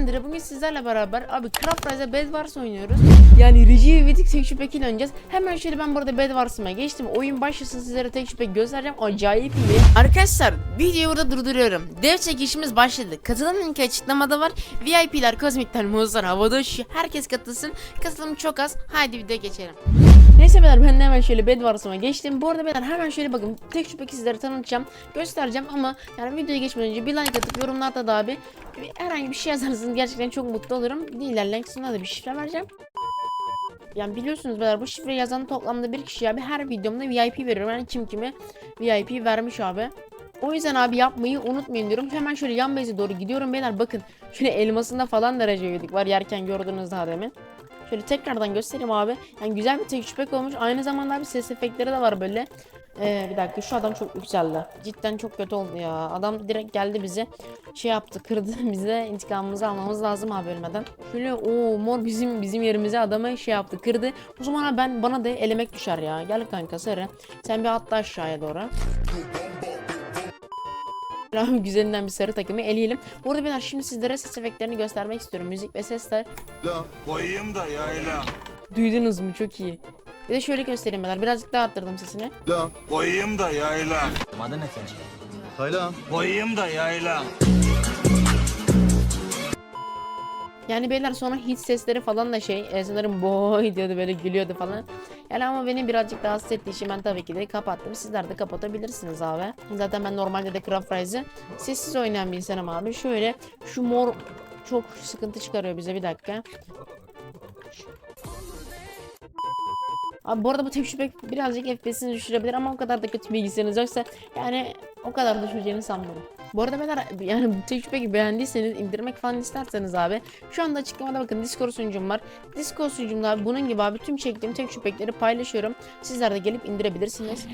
Andre bugün sizlerle beraber abi Craft Rise'da Bed Wars oynuyoruz. Yani Rigi ve tek şüphe ile oynayacağız. Hemen şöyle ben burada Bed Wars'ıma geçtim. Oyun başlasın sizlere tek şüphe göstereceğim. Acayip iyi. Arkadaşlar videoyu burada durduruyorum. Dev çekişimiz başladı. Katılım linki açıklamada var. VIP'ler, kozmikler, muzlar havada uçuyor. Herkes katılsın. Katılım çok az. Haydi videoya geçelim. Neyse beyler ben de hemen şöyle bed varsıma geçtim. Bu arada beyler hemen şöyle bakın tek şüphe sizlere tanıtacağım. Göstereceğim ama yani videoya geçmeden önce bir like atıp yorumlarda da abi herhangi bir şey yazarsanız gerçekten çok mutlu olurum. Bir de ilerleyen da bir şifre vereceğim. Yani biliyorsunuz beyler bu şifreyi yazan toplamda bir kişi abi her videomda VIP veriyorum. Yani kim kime VIP vermiş abi. O yüzden abi yapmayı unutmayın diyorum. Hemen şöyle yan base'e doğru gidiyorum beyler. Bakın şöyle elmasında falan derece yedik var yerken gördünüz daha demin. Şöyle tekrardan göstereyim abi. Yani güzel bir tecrübe olmuş. Aynı zamanda bir ses efektleri de var böyle. Ee, bir dakika şu adam çok yükseldi. Cidden çok kötü oldu ya. Adam direkt geldi bize şey yaptı kırdı bize intikamımızı almamız lazım abi ölmeden. Şöyle o mor bizim bizim yerimize adamı şey yaptı kırdı. O zaman abi ben bana da elemek düşer ya. Gel kanka sarı. Sen bir atla aşağıya doğru. Abi güzelinden bir sarı takımı eleyelim. Bu arada ben şimdi sizlere ses efektlerini göstermek istiyorum. Müzik ve sesler. Koyayım da yayla. Duydunuz mu? Çok iyi. Bir de şöyle göstereyim ben. Birazcık daha arttırdım sesini. Koyayım da yayla. Adı ne sence? Hayla. Koyayım da yayla. Yani beyler sonra hit sesleri falan da şey e, sanırım boy diyordu böyle gülüyordu falan. Yani ama beni birazcık rahatsız ettiği için ben tabii ki de kapattım. Sizler de kapatabilirsiniz abi. Zaten ben normalde de Craft Rise'ı sessiz oynayan bir insanım abi. Şöyle şu mor çok sıkıntı çıkarıyor bize bir dakika. Abi bu arada bu tecrübe birazcık FPS'ini düşürebilir ama o kadar da kötü bilgisayarınız yoksa yani o kadar düşüreceğini sanmıyorum. Bu arada beyler yani bu tecrübeyi beğendiyseniz indirmek falan isterseniz abi şu anda açıklamada bakın Discord sunucum var. Discord sunucumda bunun gibi abi tüm çektiğim tecrübeleri paylaşıyorum. Sizler de gelip indirebilirsiniz.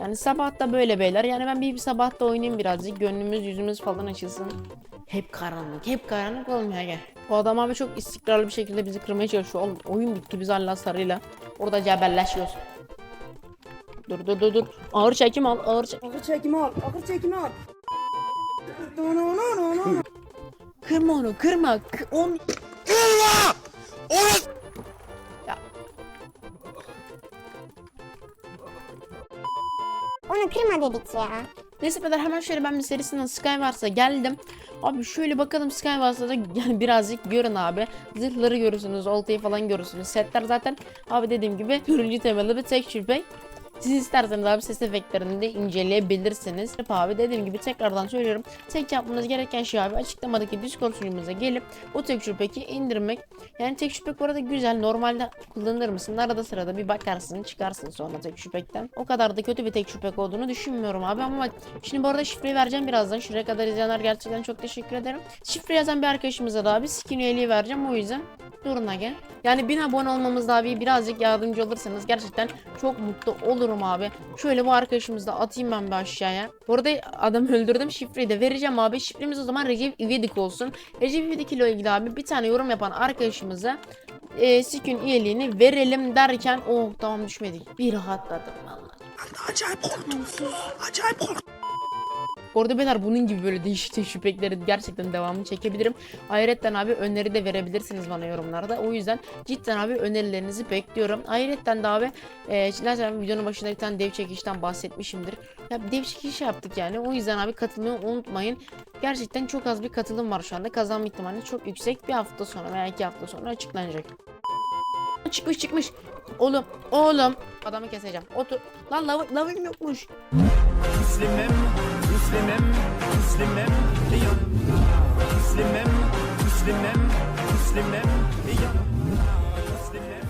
Yani sabah da böyle beyler. Yani ben bir, bir sabah da oynayayım birazcık. Gönlümüz yüzümüz falan açılsın. Hep karanlık, hep karanlık olmuyor gel. Bu adam abi çok istikrarlı bir şekilde bizi kırmaya çalışıyor. Oğlum, oyun bitti biz hala sarıyla. Orada cebelleşiyoruz. Dur dur dur dur. Ağır çekim al, ağır çekim. Akır çekimi al, akır çekimi al. No no no no no. Kırma onu, kırma. K- on... Onu kırma dedik ya. Neyse kadar hemen şöyle ben bir serisinden Skywars'a geldim. Abi şöyle bakalım Skywars'ta da yani birazcık görün abi. Zırhları görürsünüz, oltayı falan görürsünüz. Setler zaten abi dediğim gibi turuncu temalı bir texture pack. Siz isterseniz abi ses efektlerini de inceleyebilirsiniz. Abi dediğim gibi tekrardan söylüyorum. Tek yapmanız gereken şey abi açıklamadaki Discord sunucumuza gelip o texture pack'i indirmek. Yani texture pack bu arada güzel. Normalde kullanır mısın? Arada sırada bir bakarsın çıkarsın sonra texture pack'ten. O kadar da kötü bir texture pack olduğunu düşünmüyorum abi ama şimdi bu arada şifreyi vereceğim birazdan. Şuraya kadar izleyenler gerçekten çok teşekkür ederim. Şifre yazan bir arkadaşımıza da abi skin üyeliği vereceğim o yüzden durun gel. Yani 1000 abone olmamızda abi birazcık yardımcı olursanız gerçekten çok mutlu olurum abi. Şöyle bu arkadaşımızı da atayım ben bir aşağıya. Bu arada adam öldürdüm şifreyi de vereceğim abi. Şifremiz o zaman Recep İvedik olsun. Recep İvedik ile ilgili abi bir tane yorum yapan arkadaşımıza e, skin üyeliğini verelim derken oh tamam düşmedik. Bir rahatladım vallahi. Acayip korktum. Acayip korktum. Bu arada beyler bunun gibi böyle değişik değişik pekleri gerçekten devamını çekebilirim. Ayrıca abi öneri de verebilirsiniz bana yorumlarda. O yüzden cidden abi önerilerinizi bekliyorum. Ayrıca de abi e, zaten videonun başında bir tane dev çekişten bahsetmişimdir. Ya dev çekişi yaptık yani. O yüzden abi katılmayı unutmayın. Gerçekten çok az bir katılım var şu anda. Kazanma ihtimali çok yüksek. Bir hafta sonra veya iki hafta sonra açıklanacak. Çıkmış çıkmış. Oğlum oğlum. Adamı keseceğim. Otur. Lan lav lavım yokmuş. tous les mêmes, tous les mêmes, ayant. Tous les mêmes, tous les mêmes, tous les mêmes, ayant. Tous les mêmes.